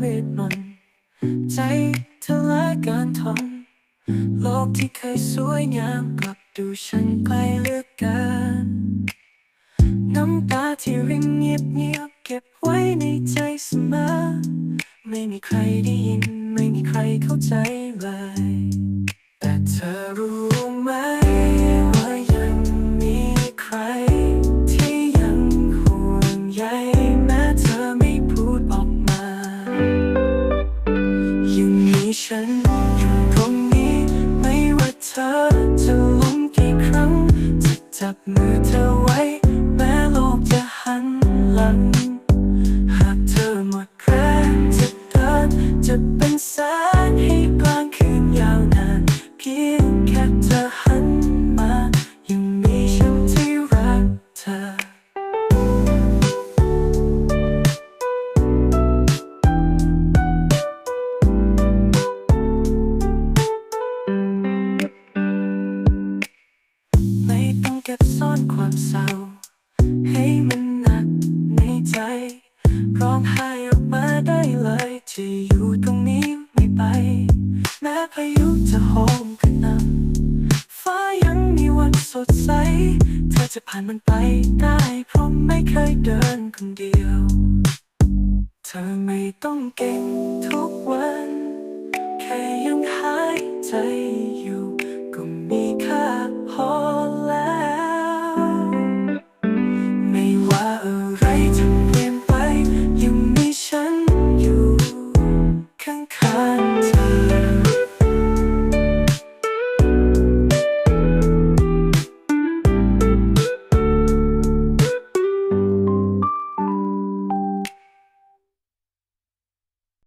เวทมนใจทลายการทองโลกที่เคยสวยงามกลับดูฉันไกลเลือเกันน้ำตาที่ริงเงียบเงียบเก็บไว้ในใจเสมอ ไม่มีใครได้ยิน ไม่มีใครเข้าใจเลย จะเดินจะเป็นแสงให้กลางคืนยาวนานเพียงแค่เธอหันมา ยังมีฉันที่รักเธอ ไม่ต้องเก็บซ่อนความเศร้า ให้มันหนักในใจ ร้องไห้ออกมา ได้เลยจะอยู่ตรงนี้ไม่ไป แม้พายุจะโหมกระหน่ำฟ้ายังมีวันสดใส เธอจะผ่านมันไปได้เพราะไม่เคยเดินคนเดียว เธอไม่ต้องเก่งทุกวัน แค่ยังหายใจอยู่